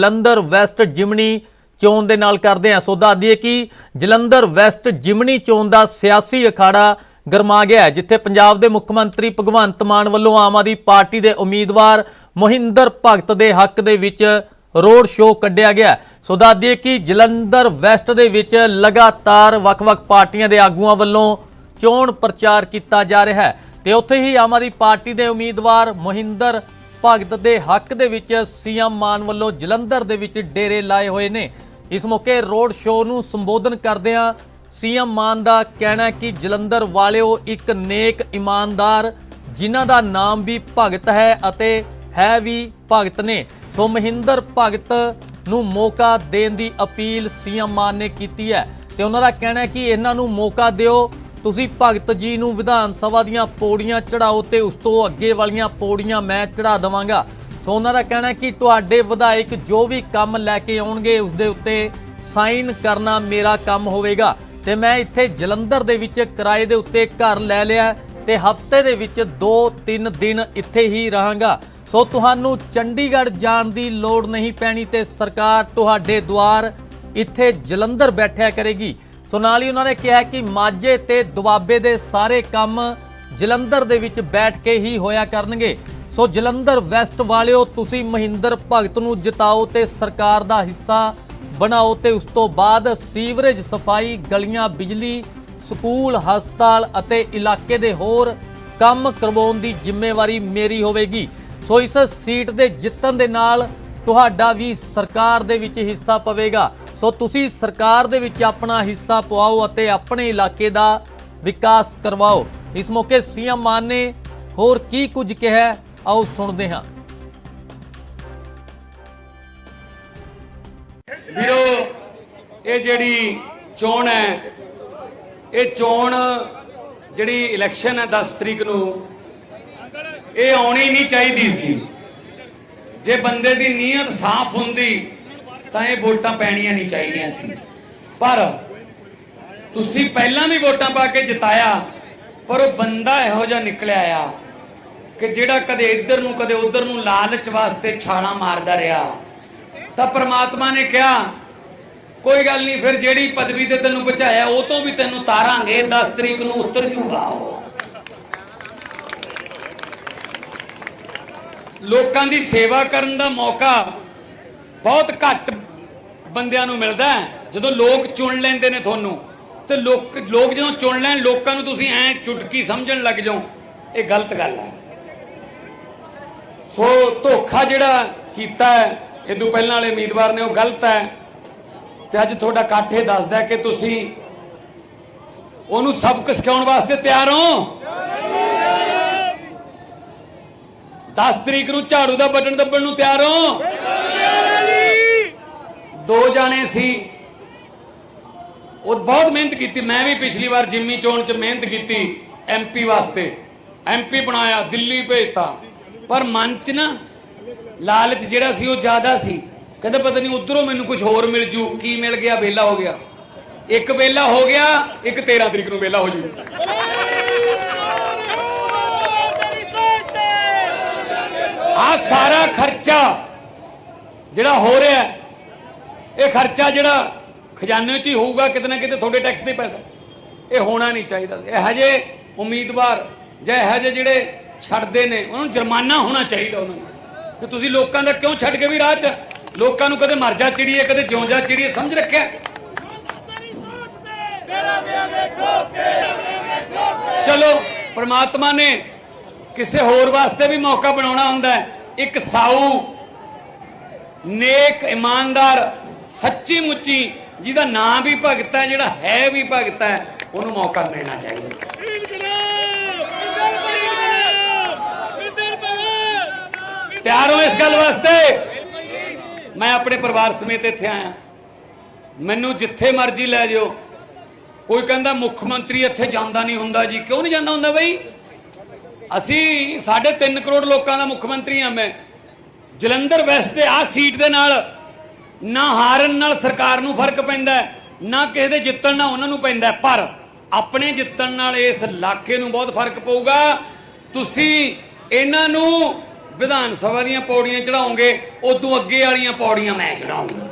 Jalandhar West ਜਿਮਨੀ ਚੋਣ ਦੇ ਨਾਲ ਕਰਦੇ ਹਾਂ। ਸੋ ਦੱਸ ਕਿ ਜਲੰਧਰ ਵੈਸਟ ਜਿਮਨੀ ਚੋਣ ਦਾ ਸਿਆਸੀ ਅਖਾੜਾ ਗਰਮਾ ਗਿਆ ਜਿੱਥੇ ਪੰਜਾਬ ਦੇ ਮੁੱਖ ਮੰਤਰੀ ਭਗਵੰਤ ਮਾਨ ਵੱਲੋਂ ਆਮ ਆਦਮੀ ਪਾਰਟੀ ਦੇ ਉਮੀਦਵਾਰ ਮੋਹਿੰਦਰ ਭਗਤ ਦੇ ਹੱਕ ਦੇ ਵਿੱਚ ਰੋਡ ਸ਼ੋਅ ਕੱਢਿਆ ਗਿਆ ਸੋ ਦੱਸਦੀਏ ਕਿ ਜਲੰਧਰ ਵੈਸਟ ਦੇ ਵਿੱਚ ਲਗਾਤਾਰ ਵੱਖ-ਵੱਖ ਪਾਰਟੀਆਂ ਦੇ ਆਗੂਆਂ ਵੱਲੋਂ ਚੋਣ ਪ੍ਰਚਾਰ ਕੀਤਾ ਜਾ ਰਿਹਾ ਹੈ ਤੇ ਉੱਥੇ ਹੀ ਆਮ ਆਦਮੀ ਪਾਰਟੀ ਦੇ ਉਮੀਦਵਾਰ ਮੋਹਿੰਦਰ ਭਗਤ ਦੇ ਹੱਕ ਦੇ ਵਿੱਚ ਸੀਐਮ ਮਾਨ ਵੱਲੋਂ ਜਲੰਧਰ ਦੇ ਵਿੱਚ ਡੇਰੇ ਲਾਏ ਹੋਏ ਨੇ। ਇਸ ਮੌਕੇ ਰੋਡ ਸ਼ੋਅ ਨੂੰ ਸੰਬੋਧਨ ਕਰਦਿਆਂ ਸੀਐਮ ਮਾਨ ਦਾ ਕਹਿਣਾ ਕਿ ਜਲੰਧਰ ਵਾਲਿਓ ਇੱਕ ਨੇਕ ਇਮਾਨਦਾਰ, ਜਿਨ੍ਹਾਂ ਦਾ ਨਾਮ ਵੀ ਭਗਤ ਹੈ ਅਤੇ ਹੈ ਵੀ ਭਗਤ ਨੇ। ਸੋ ਮਹਿੰਦਰ ਭਗਤ ਨੂੰ ਮੌਕਾ ਦੇਣ ਦੀ ਅਪੀਲ ਸੀਐਮ ਮਾਨ ਨੇ ਕੀਤੀ ਹੈ ਤੇ ਉਹਨਾਂ ਦਾ ਕਹਿਣਾ ਹੈ ਕਿ ਇਹਨਾਂ ਨੂੰ ਮੌਕਾ ਦਿਓ ਤੁਸੀਂ ਭਗਤ ਜੀ ਨੂੰ ਵਿਧਾਨ ਸਭਾ ਦੀਆਂ ਪੌੜੀਆਂ ਚੜਾਓ ਤੇ ਉਸ ਤੋਂ ਅੱਗੇ ਵਾਲੀਆਂ ਪੌੜੀਆਂ ਮੈਂ ਚੜਾ ਦਵਾਂਗਾ। ਸੋ ਉਹਨਾਂ ਦਾ ਕਹਿਣਾ ਕਿ ਤੁਹਾਡੇ ਵਿਧਾਇਕ ਜੋ ਵੀ ਕੰਮ ਲੈ ਕੇ ਆਉਣਗੇ, ਉਸ ਦੇ ਉੱਤੇ ਸਾਈਨ ਕਰਨਾ ਮੇਰਾ ਕੰਮ ਹੋਵੇਗਾ। ਤੇ ਮੈਂ ਇੱਥੇ ਜਲੰਧਰ ਦੇ ਵਿੱਚ ਕਿਰਾਏ ਦੇ ਉੱਤੇ ਘਰ ਲੈ ਲਿਆ ਤੇ ਹਫ਼ਤੇ ਦੇ ਵਿੱਚ 2-3 ਦਿਨ ਇੱਥੇ ਹੀ ਰਹਾਂਗਾ। ਸੋ ਤੁਹਾਨੂੰ ਚੰਡੀਗੜ੍ਹ ਜਾਣ ਦੀ ਲੋੜ ਨਹੀਂ ਪੈਣੀ ਤੇ ਸਰਕਾਰ ਤੁਹਾਡੇ ਦੁਆਰ ਇੱਥੇ ਜਲੰਧਰ ਬੈਠਿਆ ਕਰੇਗੀ। ਸੋ ਨਾਲ ਹੀ ਉਹਨਾਂ ਨੇ ਕਿਹਾ ਕਿ ਮਾਝੇ ਤੇ ਦੁਆਬੇ ਦੇ ਸਾਰੇ ਕੰਮ ਜਲੰਧਰ ਦੇ ਵਿੱਚ ਬੈਠ ਕੇ ਹੀ ਹੋਇਆ ਕਰਨਗੇ। ਸੋ ਜਲੰਧਰ ਵੈਸਟ ਵਾਲਿਓ, ਤੁਸੀਂ ਮਹਿੰਦਰ ਭਗਤ ਨੂੰ ਜਿਤਾਓ ਤੇ ਸਰਕਾਰ ਦਾ ਹਿੱਸਾ ਬਣਾਓ ਤੇ ਉਸ ਤੋਂ ਬਾਅਦ ਸੀਵਰੇਜ, ਸਫ਼ਾਈ, ਗਲੀਆਂ, ਬਿਜਲੀ, ਸਕੂਲ, ਹਸਪਤਾਲ ਅਤੇ ਇਲਾਕੇ ਦੇ ਹੋਰ ਕੰਮ ਕਰਵਾਉਣ ਦੀ ਜ਼ਿੰਮੇਵਾਰੀ ਮੇਰੀ ਹੋਵੇਗੀ। ਸੋ ਇਸ ਸੀਟ ਦੇ ਜਿੱਤਣ ਦੇ ਨਾਲ ਤੁਹਾਡਾ ਵੀ ਸਰਕਾਰ ਦੇ ਵਿੱਚ ਹਿੱਸਾ ਪਵੇਗਾ। ਸੋ ਤੁਸੀਂ ਸਰਕਾਰ ਦੇ ਵਿੱਚ ਆਪਣਾ ਹਿੱਸਾ ਪਵਾਓ ਅਤੇ ਆਪਣੇ ਇਲਾਕੇ ਦਾ ਵਿਕਾਸ ਕਰਵਾਓ। ਇਸ ਮੌਕੇ ਸੀਐਮ ਮਾਨ ਨੇ ਹੋਰ ਕੀ ਕੁਝ ਕਿਹਾ ਆਓ ਸੁਣਦੇ ਹਾਂ। ਵੀਰੋ, ਇਹ ਜਿਹੜੀ ਚੋਣ ਹੈ, ਇਹ ਚੋਣ ਜਿਹੜੀ ਇਲੈਕਸ਼ਨ ਹੈ 10 ਤਰੀਕ ਨੂੰ, ਇਹ ਆਉਣੀ ਨਹੀਂ ਚਾਹੀਦੀ ਸੀ। ਜੇ ਬੰਦੇ ਦੀ ਨੀਅਤ ਸਾਫ਼ ਹੁੰਦੀ ਤਾਂ ਇਹ ਵੋਟਾਂ ਪੈਣੀਆਂ ਨਹੀਂ ਚਾਹੀਦੀਆਂ ਸੀ। ਪਰ ਤੁਸੀਂ ਪਹਿਲਾਂ ਵੀ ਵੋਟਾਂ ਪਾ ਕੇ ਜਿਤਾਇਆ, ਪਰ ਉਹ ਬੰਦਾ ਇਹੋ ਜਿਹਾ ਨਿਕਲਿਆ ਆ ਕਿ ਜਿਹੜਾ ਕਦੇ ਇੱਧਰ ਨੂੰ, ਕਦੇ ਉੱਧਰ ਨੂੰ ਲਾਲਚ ਵਾਸਤੇ ਛਾਲਾਂ ਮਾਰਦਾ ਰਿਹਾ। ਤਾਂ ਪ੍ਰਮਾਤਮਾ ਨੇ ਕਿਹਾ, ਕੋਈ ਗੱਲ ਨਹੀਂ, ਫਿਰ ਜਿਹੜੀ ਪਦਵੀ ਤੇ ਤੈਨੂੰ ਬਚਾਇਆ ਉਹ ਤੋਂ ਵੀ ਤੈਨੂੰ ਤਾਰਾਂਗੇ 10 ਤਰੀਕ ਨੂੰ ਉੱਤਰ ਜੂਗਾ ਲੋਕਾਂ ਦੀ ਸੇਵਾ ਕਰਨ ਦਾ ਮੌਕਾ ਬਹੁਤ ਘੱਟ ਬੰਦਿਆਂ ਨੂੰ ਮਿਲਦਾ ਜਦੋਂ ਲੋਕ ਚੁਣ ਲੈਂਦੇ ਨੇ ਤੁਹਾਨੂੰ, ਤੇ ਲੋਕ ਲੋਕ ਜਦੋਂ ਚੁਣ ਲੈਣ, ਲੋਕਾਂ ਨੂੰ ਤੁਸੀਂ ਐ ਚੁਟਕੀ ਸਮਝਣ ਲੱਗ ਜਾਓ, ਇਹ ਗਲਤ ਗੱਲ ਹੈ। ਸੋ ਧੋਖਾ ਜਿਹੜਾ ਕੀਤਾ ਹੈ ਪਹਿਲਾਂ ਵਾਲੇ ਉਮੀਦਵਾਰ ਨੇ ਉਹ ਗਲਤ ਹੈ। ਤੇ ਅੱਜ ਤੁਹਾਡਾ ਇਕੱਠ ਇਹ ਦੱਸਦਾ ਕਿ ਤੁਸੀਂ ਉਹਨੂੰ ਸਬਕ ਸਿਖਾਉਣ ਵਾਸਤੇ ਤਿਆਰ ਹੋ। 10 ਤਰੀਕ ਨੂੰ ਝਾੜੂ ਦਾ ਬਟਨ ਦੱਬਣ ਨੂੰ ਤਿਆਰ ਹੋ। ਦੋ ਜਾਣੇ ਸੀ। ਉਹ ਬਹੁਤ ਮਿਹਨਤ ਕੀਤੀ। ਮੈਂ ਵੀ ਪਿਛਲੀ ਵਾਰ ਜਿੰਮੀ ਚੋਣ ਚ ਮਿਹਨਤ ਕੀਤੀ ਐਮਪੀ ਵਾਸਤੇ। ਐਮਪੀ ਬਣਾਇਆ, ਦਿੱਲੀ ਭੇਜਤਾ। ਪਰ ਮਨ ਚ ਨਾ ਲਾਲਚ ਜਿਹੜਾ ਸੀ, ਉਹ ਜ਼ਿਆਦਾ ਸੀ। ਕਹਿੰਦੇ ਪਤਾ ਨਹੀਂ ਉਧਰੋਂ ਮੈਨੂੰ ਕੁਝ ਹੋਰ ਮਿਲ ਜੂ। ਕੀ ਮਿਲ ਗਿਆ? ਵੇਲਾ ਹੋ ਗਿਆ। ਇੱਕ ਵੇਲਾ ਹੋ ਗਿਆ, ਇੱਕ 13 ਤਰੀਕ ਨੂੰ ਵੇਲਾ ਹੋ ਜੂ। ਆ ਸਾਰਾ ਖਰਚਾ ਜਿਹੜਾ ਹੋ ਰਿਹਾ ਇਹ ਖਰਚਾ ਜਿਹੜਾ ਖਜ਼ਾਨੇ 'ਚ ਹੀ ਹੋਊਗਾ, ਕਿਤੇ ਨਾ ਕਿਤੇ ਤੁਹਾਡੇ ਟੈਕਸ ਦੇ ਪੈਸਾ ਇਹ ਹੋਣਾ ਨਹੀਂ ਚਾਹੀਦਾ ਸੀ। ਇਹੋ ਜਿਹੇ ਉਮੀਦਵਾਰ ਜਾਂ ਇਹੋ ਜਿਹੇ ਜਿਹੜੇ ਛੱਡਦੇ ਨੇ, ਉਹਨਾਂ ਨੂੰ ਜੁਰਮਾਨਾ ਹੋਣਾ ਚਾਹੀਦਾ ਉਹਨਾਂ ਨੂੰ। ਕਿ ਤੁਸੀਂ ਲੋਕਾਂ ਦਾ ਕਿਉਂ ਛੱਡ ਕੇ ਵੀ ਰਾਹ 'ਚ? ਲੋਕਾਂ ਨੂੰ ਕਦੇ ਮਰਜ਼ਾ ਚਿੜੀਏ, ਕਦੇ ਜਿਉਂ ਜਾ ਚਿੜੀਏ, ਸਮਝ ਰੱਖਿਆ? ਚਲੋ, ਪ੍ਰਮਾਤਮਾ ਨੇ ਕਿਸੇ ਹੋਰ ਵਾਸਤੇ ਵੀ ਮੌਕਾ ਬਣਾਉਣਾ ਹੁੰਦਾ ਇੱਕ ਸਾਊ, ਨੇਕ, ਇਮਾਨਦਾਰ ਸੱਚੀ ਮੁੱਚੀ ਜਿਹਦਾ ਨਾਂ ਵੀ ਭਗਤ ਹੈ, ਜਿਹੜਾ ਹੈ ਵੀ ਭਗਤ ਹੈ, ਉਹਨੂੰ ਮੌਕਾ ਮਿਲਣਾ ਚਾਹੀਦਾ। ਤਿਆਰ ਹੋ ਇਸ ਗੱਲ ਵਾਸਤੇ, ਮੈਂ ਆਪਣੇ ਪਰਿਵਾਰ ਸਮੇਤ ਇੱਥੇ ਆਇਆ। ਮੈਨੂੰ ਜਿੱਥੇ ਮਰਜ਼ੀ ਲੈ ਜਾਓ। ਕੋਈ ਕਹਿੰਦਾ ਮੁੱਖ ਮੰਤਰੀ ਇੱਥੇ ਜਾਂਦਾ ਨਹੀਂ ਹੁੰਦਾ ਜੀ। ਕਿਉਂ ਨਹੀਂ ਜਾਂਦਾ ਹੁੰਦਾ ਬਈ? ਅਸੀਂ 3.5 ਕਰੋੜ ਲੋਕਾਂ ਦਾ ਮੁੱਖ ਮੰਤਰੀ ਹਾਂ ਮੈਂ। ਜਲੰਧਰ ਵੈਸਟ ਦੇ ਆ ਸੀਟ ਦੇ ਨਾਲ ਨਾ ਹਾਰਨ ਨਾਲ ਸਰਕਾਰ ਨੂੰ ਫ਼ਰਕ ਪੈਂਦਾ ਨਾ ਕਿਸੇ ਦੇ ਜਿੱਤਣ ਨਾਲ ਉਹਨਾਂ ਨੂੰ ਪੈਂਦਾ ਪਰ ਆਪਣੇ ਜਿੱਤਣ ਨਾਲ ਇਸ ਇਲਾਕੇ ਨੂੰ ਬਹੁਤ ਫ਼ਰਕ ਪਊਗਾ। ਤੁਸੀਂ ਇਹਨਾਂ ਨੂੰ ਵਿਧਾਨ ਸਭਾ ਦੀਆਂ ਪੌੜੀਆਂ ਚੜਾਉਂਗੇ ਉਦੋਂ ਅੱਗੇ ਵਾਲੀਆਂ ਪੌੜੀਆਂ ਮੈਂ ਚੜਾਉਂਗਾ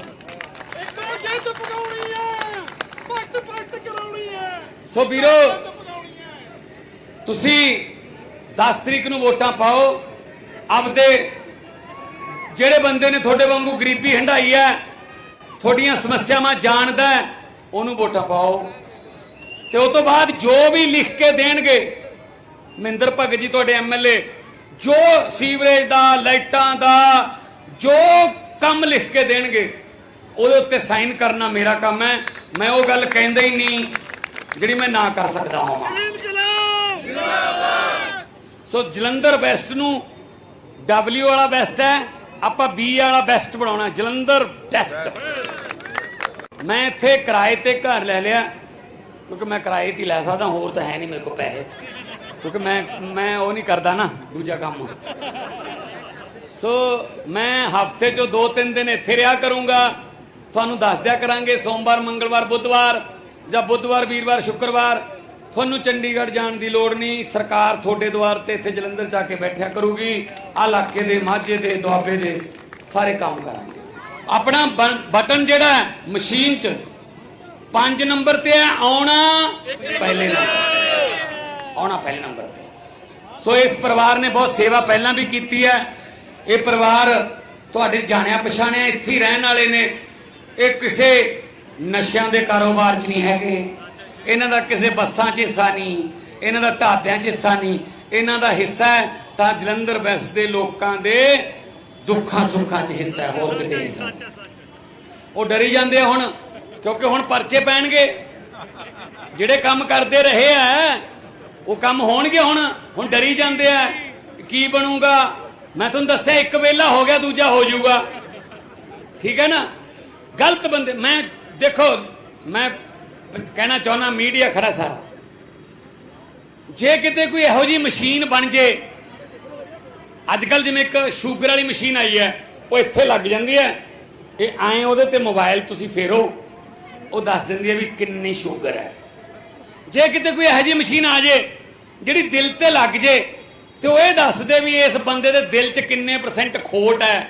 ਸੋ ਵੀਰੋ, ਤੁਸੀਂ 10 ਤਰੀਕ ਨੂੰ ਵੋਟਾਂ ਪਾਓ, ਆਪਦੇ ਜਿਹੜੇ ਬੰਦੇ ਨੇ ਤੁਹਾਡੇ ਵਾਂਗੂ ਗਰੀਬੀ ਹੰਡਾਈ ਹੈ, ਤੁਹਾਡੀਆਂ ਸਮੱਸਿਆਵਾਂ ਜਾਣਦਾ ਉਹਨੂੰ ਵੋਟਾਂ ਪਾਓ। ਤੇ ਉਸ ਤੋਂ ਬਾਅਦ ਜੋ ਵੀ ਲਿਖ ਕੇ ਦੇਣਗੇ, ਮਹਿੰਦਰ ਭਗਤ ਜੀ ਤੁਹਾਡੇ ਐਮਐਲਏ ਜੋ ਸੀਵਰੇਜ ਦਾ, ਲਾਈਟਾਂ ਦਾ, ਜੋ ਕੰਮ ਲਿਖ ਕੇ ਦੇਣਗੇ, ਉਹਦੇ ਉੱਤੇ ਸਾਈਨ ਕਰਨਾ ਮੇਰਾ ਕੰਮ ਹੈ। ਮੈਂ ਉਹ ਗੱਲ ਕਹਿੰਦਾ ਹੀ ਨਹੀਂ, ਜਿਹੜੀ ਮੈਂ ਨਾ ਕਰ ਸਕਦਾ ਹਾਂ। ਸੋ ਜਲੰਧਰ ਵੈਸਟ ਨੂੰ, W ਵਾਲਾ ਵੈਸਟ ਹੈ। ਆਪਾਂ B ਵਾਲਾ ਬੈਸਟ ਬਣਾਉਣਾ, ਜਲੰਧਰ ਬੈਸਟ ਮੈਂ ਇੱਥੇ ਕਿਰਾਏ ਤੇ ਘਰ ਲੈ ਲਿਆ, ਕਿਉਂਕਿ ਮੈਂ ਕਿਰਾਏ ਤੇ ਲੈ ਸਕਦਾ, ਹੋਰ ਤਾਂ ਹੈ ਨਹੀਂ ਮੇਰੇ ਕੋਲ ਪੈਸੇ। ਕਿਉਂਕਿ ਮੈਂ ਮੈਂ ਉਹ ਨਹੀਂ ਕਰਦਾ ਨਾ, ਦੂਜਾ ਕੰਮ। ਸੋ ਮੈਂ ਹਫ਼ਤੇ ਚੋਂ 2-3 ਦਿਨ ਇੱਥੇ ਰਿਹਾ ਕਰੂੰਗਾ। ਤੁਹਾਨੂੰ ਦੱਸ ਦਿਆ ਕਰਾਂਗੇ, ਸੋਮਵਾਰ, ਮੰਗਲਵਾਰ, ਬੁੱਧਵਾਰ ਜਾਂ ਬੁੱਧਵਾਰ, ਵੀਰਵਾਰ, ਸ਼ੁੱਕਰਵਾਰ। ਤੁਹਾਨੂੰ ਚੰਡੀਗੜ੍ਹ ਜਾਣ ਦੀ ਲੋੜ ਨਹੀਂ। ਸਰਕਾਰ ਤੁਹਾਡੇ ਦੁਆਰ ਤੇ ਇੱਥੇ ਜਲੰਧਰ ਜਾ ਕੇ ਬੈਠਿਆ ਕਰੂਗੀ। ਆ ਇਲਾਕੇ ਦੇ ਮਾਝੇ ਦੇ, ਦੁਆਬੇ ਦੇ ਸਾਰੇ ਕੰਮ ਕਰਾਂਗੇ ਆਪਣਾ ਬਨ- ਬਟਨ ਜਿਹੜਾ ਮਸ਼ੀਨ 'ਚ 5 ਨੰਬਰ ਤੇ ਹੈ, ਆਉਣਾ ਪਹਿਲੇ ਨੰਬਰ ਆਉਣਾ ਪਹਿਲੇ ਨੰਬਰ ਤੇ। ਸੋ ਇਸ ਪਰਿਵਾਰ ਨੇ ਬਹੁਤ ਸੇਵਾ ਪਹਿਲਾਂ ਵੀ ਕੀਤੀ ਹੈ। ਇਹ ਪਰਿਵਾਰ ਤੁਹਾਡੇ ਜਾਣਿਆ ਪਛਾਣਿਆ ਇੱਥੇ ਹੀ ਰਹਿਣ ਵਾਲੇ ਨੇ। ਇਹ ਕਿਸੇ ਨਸ਼ਿਆਂ ਦੇ ਕਾਰੋਬਾਰ 'ਚ ਨਹੀਂ ਹੈਗੇ। ਇਹਨਾਂ ਦਾ ਕਿਸੇ ਬੱਸਾਂ 'ਚ ਹਿੱਸਾ ਨਹੀਂ, ਇਹਨਾਂ ਦਾ ਢਾਬਿਆਂ 'ਚ ਹਿੱਸਾ ਨਹੀਂ, ਇਹਨਾਂ ਦਾ ਹਿੱਸਾ ਹੈ ਤਾਂ ਜਲੰਧਰ ਵੈਸਟ ਦੇ ਲੋਕਾਂ ਦੇ ਦੁੱਖਾਂ ਸੁੱਖਾਂ 'ਚ ਹਿੱਸਾ ਹੋਰ ਕਿਤੇ ਹਿੱਸਾ ਉਹ ਡਰੀ ਜਾਂਦੇ ਆ ਹੁਣ, ਕਿਉਂਕਿ ਹੁਣ ਪਰਚੇ ਪੈਣਗੇ। ਜਿਹੜੇ ਕੰਮ ਕਰਦੇ ਰਹੇ ਆ, ਉਹ ਕੰਮ ਹੋਣਗੇ ਹੁਣ ਹੁਣ ਡਰੀ ਜਾਂਦੇ ਆ। ਕੀ ਬਣੂਗਾ? ਮੈਂ ਤੁਹਾਨੂੰ ਦੱਸਿਆ, ਇੱਕ ਵੇਲਾ ਹੋ ਗਿਆ, ਦੂਜਾ ਹੋ ਜਾਊਗਾ। ਠੀਕ ਹੈ ਨਾ? ਗਲਤ ਬੰਦੇ, ਮੈਂ ਦੇਖੋ, ਮੈਂ ਕਹਿਣਾ ਚਾਹੁੰਦਾ, ਮੀਡੀਆ ਖੜਾ ਸਾਰਾ। ਜੇ ਕਿਤੇ ਕੋਈ ਇਹੋ ਜੀ ਮਸ਼ੀਨ ਬਣ ਜੇ ਅੱਜ ਕੱਲ ਜਿਵੇਂ ਇੱਕ ਸ਼ੂਗਰ ਵਾਲੀ ਮਸ਼ੀਨ ਆਈ ਹੈ, ਉਹ ਇੱਥੇ ਲੱਗ ਜਾਂਦੀ ਹੈ। ਇਹ ਐਂ ਉਹਦੇ ਤੇ ਮੋਬਾਈਲ ਤੁਸੀਂ ਫੇਰੋ, ਉਹ ਦੱਸ ਦਿੰਦੀ ਹੈ ਵੀ ਕਿੰਨੀ ਸ਼ੂਗਰ ਹੈ। ਜੇ ਕਿਤੇ ਕੋਈ ਇਹੋ ਜਿਹੀ ਮਸ਼ੀਨ ਆ ਜੇ, ਜਿਹੜੀ ਦਿਲ ਤੇ ਲੱਗ ਜੇ, ਤੇ ਉਹ ਇਹ ਦੱਸਦੇ ਵੀ ਇਸ ਬੰਦੇ ਦੇ ਦਿਲ 'ਚ ਕਿੰਨੇ ਪਰਸੈਂਟ ਖੋਟ ਹੈ,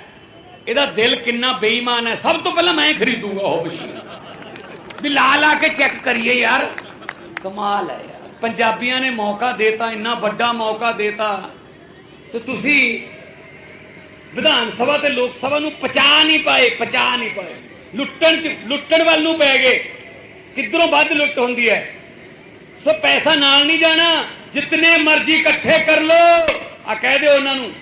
ਇਹਦਾ ਦਿਲ ਕਿੰਨਾ ਬੇਈਮਾਨ ਹੈ। ਸਭ ਤੋਂ ਪਹਿਲਾਂ ਮੈਂ ਖਰੀਦੂੰਗਾ ਉਹ ਮਸ਼ੀਨ। ਵੀ ਲਾ ਲਾ ਕੇ ਚੈੱਕ ਕਰੀਏ ਯਾਰ। ਕਮਾਲ ਹੈ ਯਾਰ। ਪੰਜਾਬੀਆਂ ਨੇ ਮੌਕਾ ਦੇਤਾ, ਇੰਨਾ ਵੱਡਾ ਮੌਕਾ ਦੇਤਾ। ਤੇ ਤੁਸੀਂ ਵਿਧਾਨ ਸਭਾ ਤੇ ਲੋਕ ਸਭਾ ਨੂੰ ਪਚਾ ਨਹੀਂ ਪਾਏ, ਪਚਾ ਨਹੀਂ ਪਾਏ। ਲੁੱਟਣ ਚ, ਲੁੱਟਣ ਵੱਲ ਨੂੰ ਪੈ ਗਏ। ਕਿੱਧਰੋਂ ਵੱਧ ਲੁੱਟ ਹੁੰਦੀ ਹੈ? ਸੋ ਪੈਸਾ ਨਾਲ ਨਹੀਂ ਜਾਣਾ ਜਿੰਨੇ ਮਰਜ਼ੀ ਇਕੱਠੇ ਕਰ ਲੋ। ਆ ਕਹਿ ਦਿਓ ਉਹਨਾਂ ਨੂੰ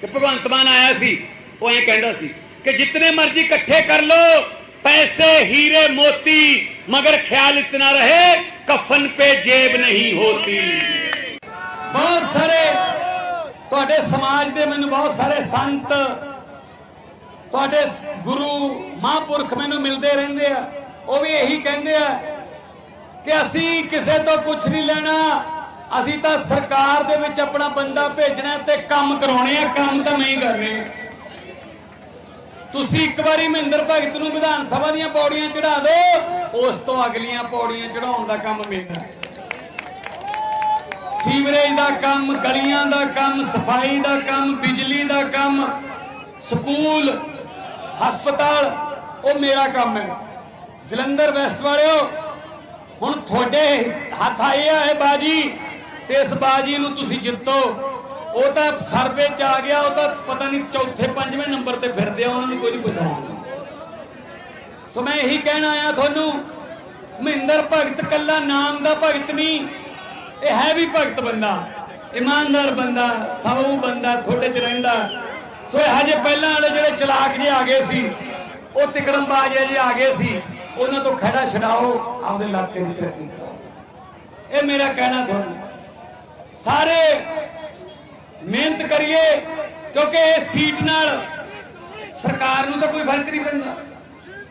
ਕਿ ਭਗਵੰਤ ਮਾਨ ਆਇਆ ਸੀ, ਉਹ ਐਂ ਕਹਿੰਦਾ ਸੀ ਕਿ ਜਿੰਨੇ ਮਰਜ਼ੀ ਇਕੱਠੇ ਕਰ ਲੋ ਪੈਸੇ ਹੀਰੇ ਮੋਤੀ ਮਗਰ ਖਿਆਲ ਇਤਨਾ ਰਹੇ ਕਫਨ पे जेब नहीं होती ਬਹੁਤ ਸਾਰੇ ਤੁਹਾਡੇ ਸਮਾਜ ਦੇ ਮੈਨੂੰ ਬਹੁਤ ਸਾਰੇ ਸੰਤ ਤੁਹਾਡੇ ਸ- ਗੁਰੂ ਮਹਾਂਪੁਰਖ ਮੈਨੂੰ ਮਿਲਦੇ ਰਹਿੰਦੇ ਆ ਉਹ ਵੀ ਇਹੀ ਕਹਿੰਦੇ ਆ ਕਿ ਅਸੀਂ ਕਿਸੇ ਤੋਂ ਕੁਝ ਨਹੀਂ ਲੈਣਾ ਅਸੀਂ ਤਾਂ ਸਰਕਾਰ ਦੇ ਵਿੱਚ ਆਪਣਾ ਬੰਦਾ ਭੇਜਣਾ ਤੇ ਕੰਮ ਕਰਾਉਣੇ ਆ ਕੰਮ ਤਾਂ ਮੈਂ ਹੀ ਕਰਨੇ ਆ ਤੁਸੀਂ ਇੱਕ ਵਾਰੀ ਮਹਿੰਦਰ ਭਗਤ ਨੂੰ ਵਿਧਾਨ ਸਭਾ ਦੀਆਂ ਪੌੜੀਆਂ ਚੜਾ ਦਿਓ, ਉਸ ਤੋਂ ਅਗਲੀਆਂ ਪੌੜੀਆਂ ਚੜਾਉਣ ਦਾ ਕੰਮ ਮੇਰਾ। ਸੀਵਰੇਜ ਦਾ ਕੰਮ, ਗਲੀਆਂ ਦਾ ਕੰਮ, ਸਫ਼ਾਈ ਦਾ ਕੰਮ, ਬਿਜਲੀ ਦਾ ਕੰਮ, ਸਕੂਲ, ਹਸਪਤਾਲ, ਉਹ ਮੇਰਾ ਕੰਮ ਹੈ। ਜਲੰਧਰ ਵੈਸਟ ਵਾਲਿਓ, ਹੁਣ ਤੁਹਾਡੇ ਹੱਥ ਆਏ ਆ ਇਹ ਬਾਜੀ, ਤੇ ਇਸ ਬਾਜੀ ਨੂੰ ਤੁਸੀਂ ਜਿੱਤੋ। ਉਹ ਤਾਂ ਸਰਵੇ ਚ ਆ ਗਿਆ, ਉਹ ਤਾਂ ਪਤਾ ਨਹੀਂ ਚੌਥੇ ਪੰਜਵੇਂ ਨੰਬਰ ਤੇ ਫਿਰਦੇ ਆ, ਉਹਨਾਂ ਨੂੰ ਕੋਈ ਨਹੀਂ ਪੁੱਛਦਾ। ਸੋ ਮੈਂ ਇਹੀ ਕਹਿਣਾ ਆਇਆ ਤੁਹਾਨੂੰ, ਮਹਿੰਦਰ ਭਗਤ ਕੱਲਾ ਨਾਮ ਦਾ ਭਗਤ ਨਹੀਂ ਇਹ ਹੈ ਵੀ ਭਗਤ ਬੰਦਾ, ਇਮਾਨਦਾਰ ਬੰਦਾ ਸਾਊ ਬੰਦਾ, ਤੁਹਾਡੇ ਚ ਰਹਿੰਦਾ। ਸੋ ਇਹ ਹਜੇ ਪਹਿਲਾਂ ਵਾਲੇ ਜਿਹੜੇ ਚਲਾਕ ਜੇ ਆ ਗਏ ਸੀ, ਉਹ ਤਿਕੜਮਬਾਜ਼ ਜੇ ਆ ਗਏ ਸੀ, ਉਹਨਾਂ ਤੋਂ ਖੜਾ ਛਡਾਓ, ਆਪਦੇ ਇਲਾਕੇ ਦੀ ਤਰੱਕੀ ਕਰਾਓ ਇਹ ਮੇਰਾ ਕਹਿਣਾ ਤੁਹਾਨੂੰ, ਸਾਰੇ ਮਿਹਨਤ ਕਰੀਏ, ਕਿਉਂਕਿ ਇਹ ਸੀਟ ਨਾਲ ਸਰਕਾਰ ਨੂੰ ਤਾਂ ਕੋਈ ਫ਼ਰਕ ਨਹੀਂ ਪੈਂਦਾ।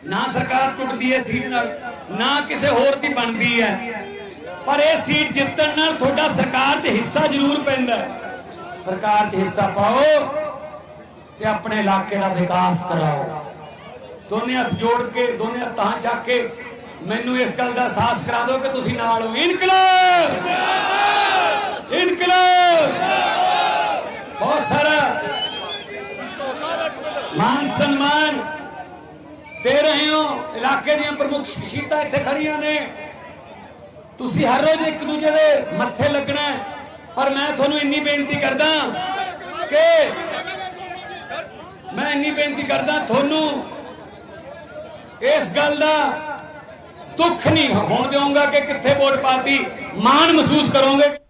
ਨਾ ਸਰਕਾਰ ਟੁੱਟਦੀ ਹੈ ਸੀਟ ਨਾਲ, ਨਾ ਕਿਸੇ ਹੋਰ ਦੀ ਬਣਦੀ ਹੈ। ਪਰ ਇਹ ਸੀਟ ਜਿੱਤਣ ਨਾਲ ਤੁਹਾਡਾ ਸਰਕਾਰ 'ਚ ਹਿੱਸਾ ਜ਼ਰੂਰ ਪੈਂਦਾ ਸਰਕਾਰ 'ਚ ਹਿੱਸਾ ਪਾਓ ਤੇ ਆਪਣੇ ਇਲਾਕੇ ਦਾ ਵਿਕਾਸ ਕਰਾਓ। ਦੋਨੇ ਹੱਥ ਜੋੜ ਕੇ, ਦੋਨੇ ਹੱਥਾਂ ਚੱਕ ਕੇ ਮੈਨੂੰ ਇਸ ਗੱਲ ਦਾ ਅਹਿਸਾਸ ਕਰਾ ਦਿਓ ਕਿ ਤੁਸੀਂ ਨਾਲ ਹੋ। ਇਨਕਲਾਬ! ਇਨਕਲਾਬ! ਬਹੁਤ ਸਾਰਾ ਮਾਨ ਸਨਮਾਨ ਦੇ ਰਹੇ ਹੋ ਇਲਾਕੇ ਦੀਆਂ ਪ੍ਰਮੁੱਖ ਸ਼ਖਸੀਅਤਾਂ ਇੱਥੇ ਖੜੀਆਂ ਨੇ ਤੁਸੀਂ ਹਰ ਰੋਜ਼ ਇੱਕ ਦੂਜੇ ਦੇ ਮੱਥੇ ਲੱਗਣਾ ਪਰ ਮੈਂ ਤੁਹਾਨੂੰ ਇੰਨੀ ਬੇਨਤੀ ਕਰਦਾ ਕਿ ਮੈਂ ਇੰਨੀ ਬੇਨਤੀ ਕਰਦਾ ਤੁਹਾਨੂੰ ਇਸ ਗੱਲ ਦਾ ਦੁੱਖ ਨਹੀਂ ਹੋਣ ਦੇਵਾਂਗਾ ਕਿ ਕਿੱਥੇ ਵੋਟ ਪਾਤੀ ਮਾਣ ਮਹਿਸੂਸ ਕਰੋਗੇ